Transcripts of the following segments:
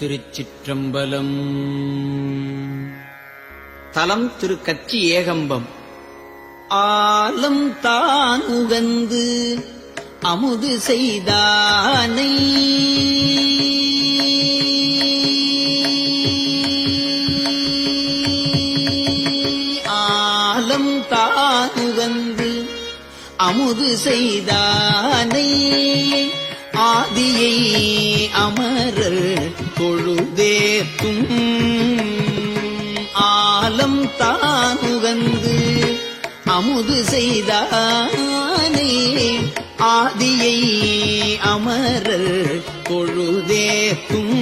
திருச்சிற்றம்பலம். தலம் திரு கச்சி ஏகம்பம். ஆலம் தான் உகந்து அமுது செய்தானை. ஆலம் தான் உகந்து அமுது செய்தானை. ஆதியை அமரர் தொழுதேத்தும் ஆலம் தானுகந்து அமுது செய்தானே. ஆதியை அமரர் தொழுதேத்தும்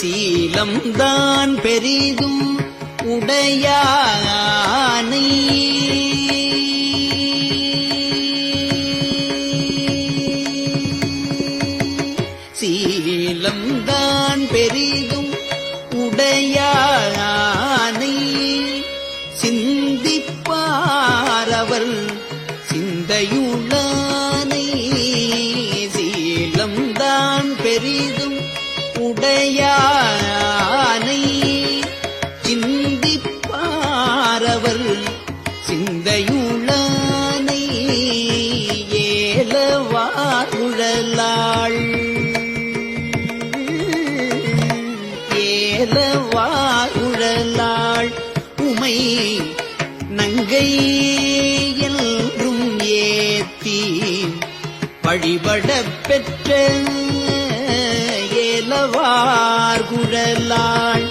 சீலம்தான் பெரிதும் உடையானை. சிந்தையுளானை சீலம்தான் பெரிதும் உடையானை. சிந்திப்பாரவர் சிந்தையுளானை ஏலவாருழலாள் ஏலவாருழலாள் உமை நங்கை வழிபடப் ஏலவார் குழலாள்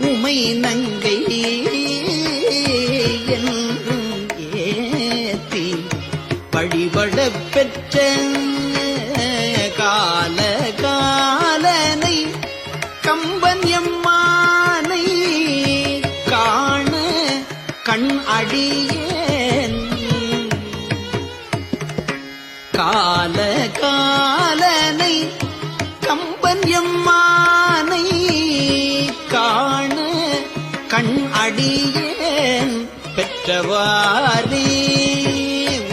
உமை நங்கை என்றும் ஏத்தி வழிபடப்பெற்ற கால காலனை கம்பன் எம்மானை காண கண் அடியேன். கால கண் அடியேன். பெற்றவாரே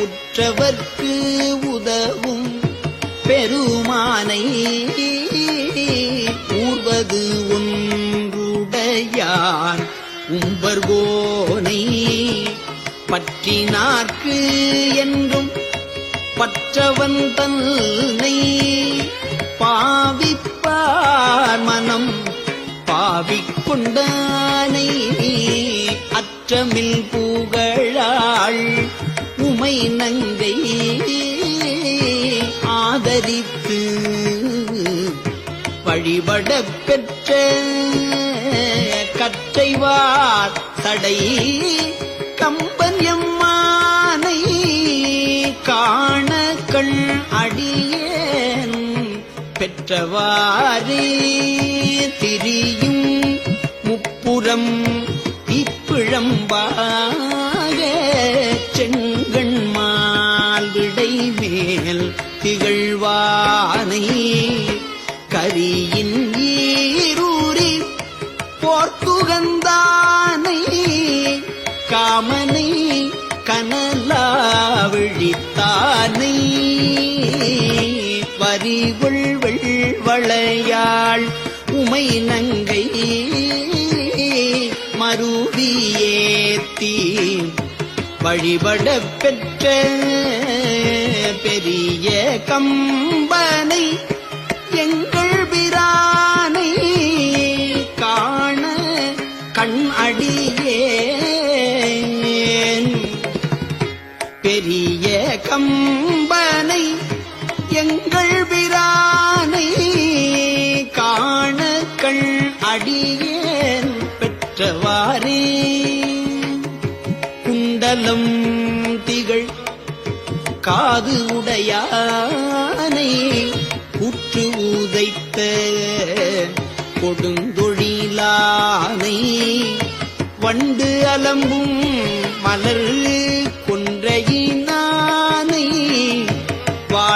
உற்றவர்க்கு உதவும் பெருமானை கூர்வது ஒன்றுடையான். உம்பர்கோனை பற்றினார்க்கு என்றும் பற்றவன் தன்னை அற்றமில் புகழாள் உமை நங்கை ஆதரித்து வழிபட பெற்ற கற்றைவார் தடை கம்பன் எம்மானை காண கண் அடியேன் பெற்றவாரே திரியும் கரியின் ஈரூரி போர்த்துகந்தானை காமனை கனலாவிழித்தானை. வரிகுள் வெள்வளையாள் உமை நங்கை மருவியேத்தி. வழிபட பெற்ற பெரிய கம்பனை எங்கள் பெரிய கம்பனை எங்கள் பிரானை காண கண் அடியேன் பெற்றவாரே குண்டலம் திகழ் காது உடையானை உற்று உதைத்த கொடுந்தொழிலானை வண்டு அலம்பும் மலர்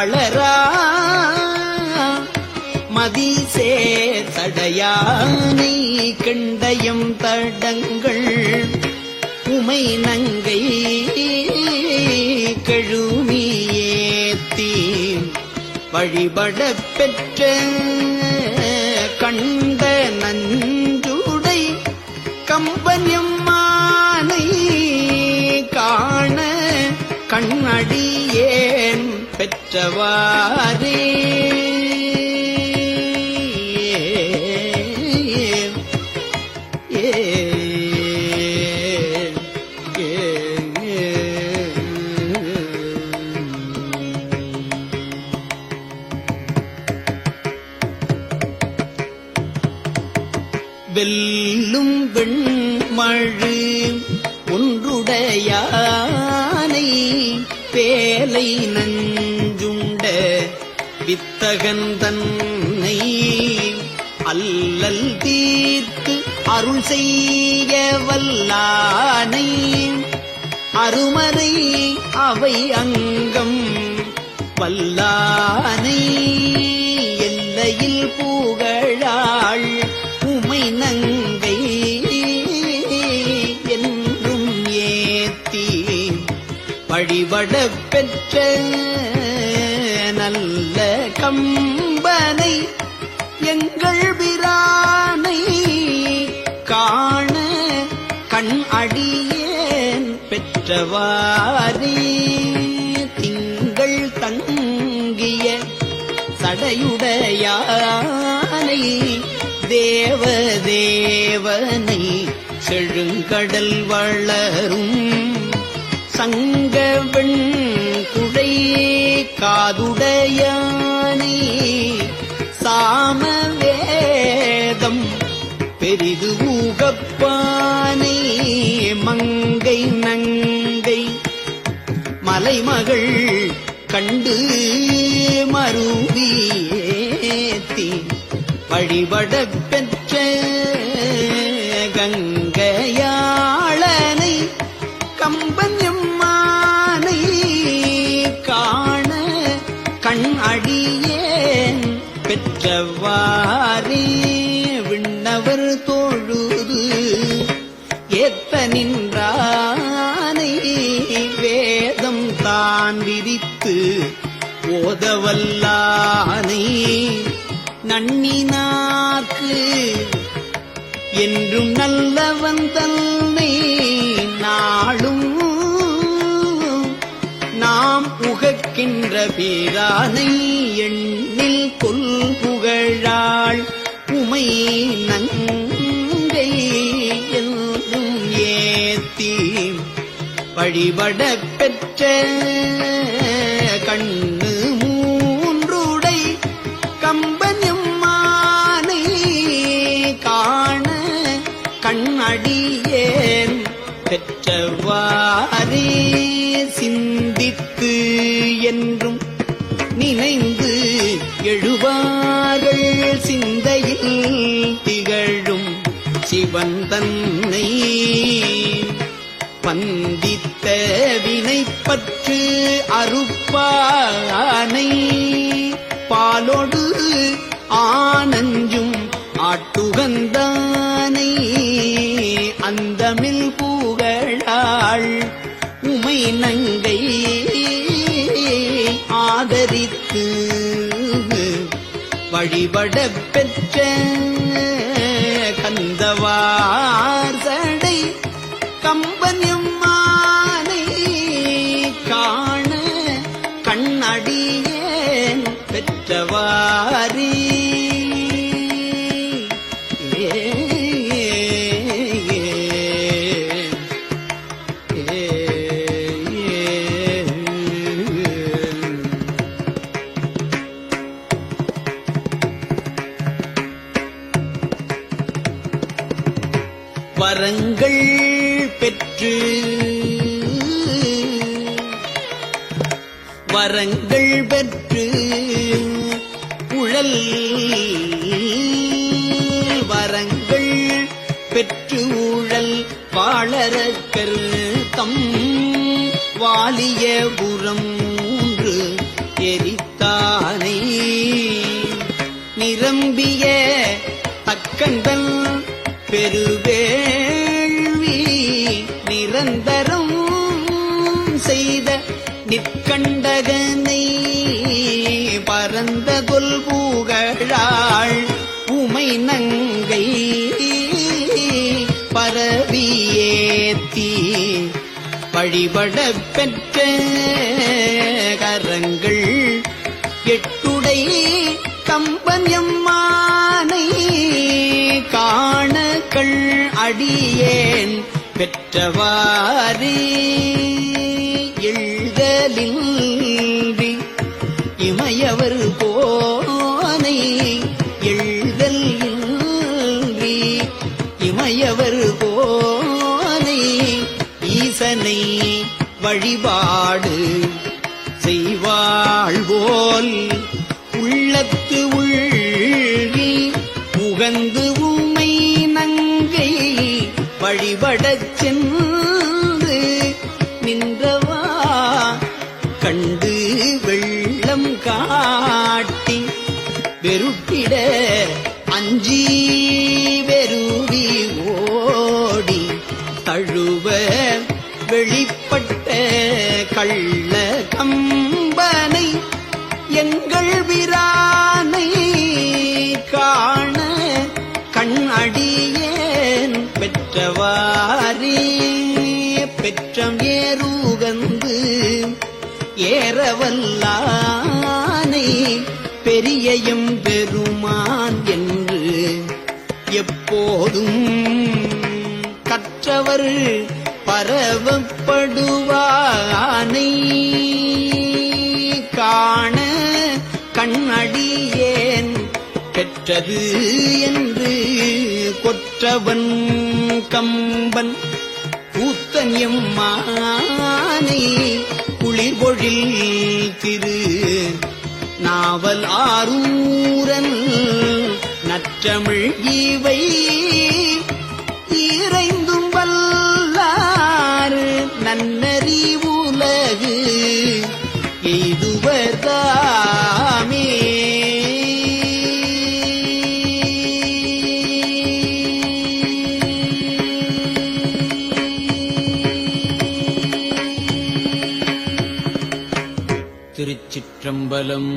வளரா. மதிசே தடையானை கண்டயம் தடங்கள். உமை நங்கை கழுமியேத்தி வழிபட பெற்ற கண்ட நஞ்சுடை கம்பன்யம்மானை காண கண்ணடி பெற்றவாரே வெல்லும் வெண்மழு ஒன்றுடையானை பேலை நன் வித்தகன் தன்னை அல்லல் தீர்த்து அருள் செய்ய வல்லானை. அருமறை அவை அங்கம் வல்லானை. எல்லையில் புகழாள் உமை நங்கை என்றும் ஏத்தி வழிபட பெற்ற கம்பனை எங்கள் பிரானை காண கண் அடியேன் பெற்றவாரே திங்கள் தங்கிய சடையுடையானை தேவ தேவனை செழுங்கடல் வளரும். சங்கவெண் குடை காதுடையானே ஊகப்பானை மங்கை நங்கை மலைமகள் கண்டு மருவியேத்தி வழிபட பெற்ற கங்கையா ஓதவல்லானை நன்னினார்க்கு என்றும் நல்லவன் தன்னை நாளும் நாம் உகக்கின்ற பேரானை எண்ணில் கொல் புகழாள் உமை நங்கை என்றும் ஏத்தி வழிபட பெற்ற கண் பெற்றவாரே சிந்தித்து என்றும் நினைந்து எழுவார்கள் சிந்தையில் திகழும் சிவன் தன்னை. பந்தித்த வினைப்பற்று அறுப்பானை. பாலோடு ஆனஞ்சும் ஆட்டுகந்தானை. அந்தமில் புகழாள் நங்கை ஆதரித்து வழிபட பெற்ற வரங்கள் பெற்று உழல் வரங்கள் பெற்று ஊழல் வாழறக்கர் தம் வாலிய புறம் மூன்று எரித்தானை நிரம்பிய தக்கந்தன் பெருவே நிற்கண்டகனை பரந்த கொல்பூகழாள் உமை நங்கை பரவியேத்தி வழிபட பெற்ற கரங்கள் எட்டுடை கம்பன் எம்மானை காணக்கள் அடியேன் பெற்றவாரே எழுதலின்றி இமையவர் போனை எழுதல் இன்றி இமையவர் போனை ஈசனை வழிபாடு செய்வாழ்வோல் உள்ளத்து உள்ளி உகந்து உமை நங்கை வழிபடச் அஞ்சி வெறுவி ஓடி தழுவ வெளிப்பட்ட கள்ள கம்பனை எங்கள் விரானை காண கண் அடியேன் பெற்றவாரே பெற்றம் ஏறுகந்து ஏறவல்லானை பெரியையும் பெரும் போதும். கற்றவர் பரவப்படுவானை காண கண்ணடியேன் பெற்றது என்று கொற்றவன் கம்பன். கூத்தன்யம் மானை குளிர்பொழில் திரு நாவல் ஆரூரன் தமிழ் இவை இறைந்தும் வல்லாறு நன்னறி உலகு எய்துவர்தாமே திருச்சிற்றம்பலம்